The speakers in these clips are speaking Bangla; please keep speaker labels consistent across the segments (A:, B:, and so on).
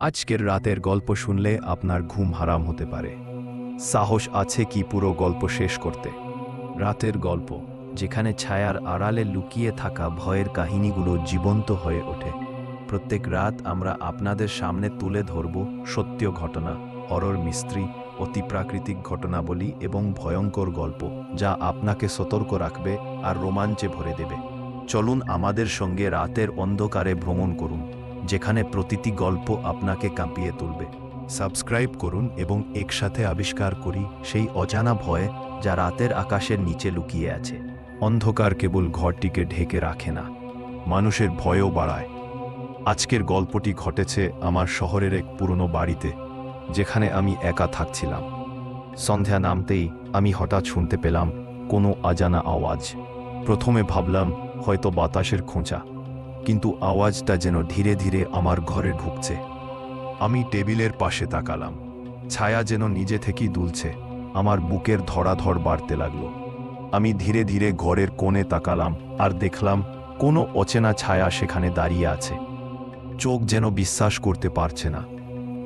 A: আজকের রাতের গল্প শুনলে আপনার ঘুম হারাম হতে পারে। সাহস আছে কি পুরো গল্প শেষ করতে? রাতের গল্প, যেখানে ছায়ার আড়ালে লুকিয়ে থাকা ভয়ের কাহিনীগুলো জীবন্ত হয়ে ওঠে। প্রত্যেক রাত আমরা আপনাদের সামনে তুলে ধরব সত্য ঘটনা, হরর মিস্ত্রি অতিপ্রাকৃতিক ঘটনাবলী এবং ভয়ঙ্কর গল্প, যা আপনাকে সতর্ক রাখবে আর রোমাঞ্চে ভরে দেবে। চলুন আমাদের সঙ্গে রাতের অন্ধকারে ভ্রমণ করুন। যেখানে প্রতিটি গল্প আপনাকে কাঁপিয়ে তুলবে। সাবস্ক্রাইব করুন এবং একসাথে আবিষ্কার করি সেই অজানা ভয় যা রাতের আকাশের নিচে লুকিয়ে আছে। অন্ধকার কেবল ঘরটিকে ঢেকে রাখে না। মানুষের ভয়ও বাড়ায়। আজকের গল্পটি ঘটেছে আমার শহরের এক পুরনো বাড়িতে, যেখানে আমি একা থাকছিলাম। সন্ধ্যা নামতেই আমি হঠাৎ শুনতে পেলাম কোনো অজানা আওয়াজ। প্রথমে ভাবলাম, হয়তো বাতাসের খোঁচা। কিন্তু আওয়াজটা যেন ধীরে ধীরে আমার ঘরে ঢুকছে। আমি টেবিলের পাশে তাকালাম। ছায়া যেন নিজে থেকেই দুলছে। আমার বুকের ধরাধর বাড়তে লাগল। আমি ধীরে ধীরে ঘরের কোণে তাকালাম আর দেখলাম কোনো অচেনা ছায়া সেখানে দাঁড়িয়ে আছে। চোখ যেন বিশ্বাস করতে পারছে না।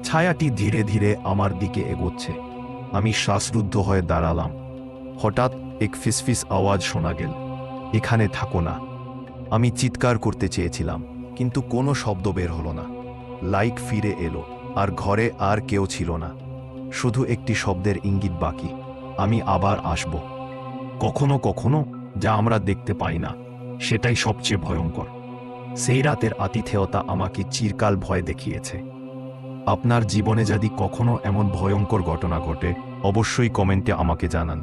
A: ছায়াটি ধীরে ধীরে আমার দিকে এগোচ্ছে। আমি শ্বাসরুদ্ধ হয়ে দাঁড়ালাম। হঠাৎ এক ফিসফিস আওয়াজ শোনা গেল। এখানে থাকো না। আমি চিৎকার করতে চেয়েছিলাম, কিন্তু কোনো শব্দ বের হলো না। লাইট ফিরে এলো, আর ঘরে আর কেউ ছিল না। শুধু একটি শব্দের ইঙ্গিত বাকি, আমি আবার আসব। কখনো কখনো যা আমরা দেখতে পাই না, সেটাই সবচেয়ে ভয়ঙ্কর। সেই রাতের আতিথেয়তা আমাকে চিরকাল ভয় দেখিয়েছে। আপনার জীবনে যদি কখনো এমন ভয়ঙ্কর ঘটনা ঘটে, অবশ্যই কমেন্টে আমাকে জানান।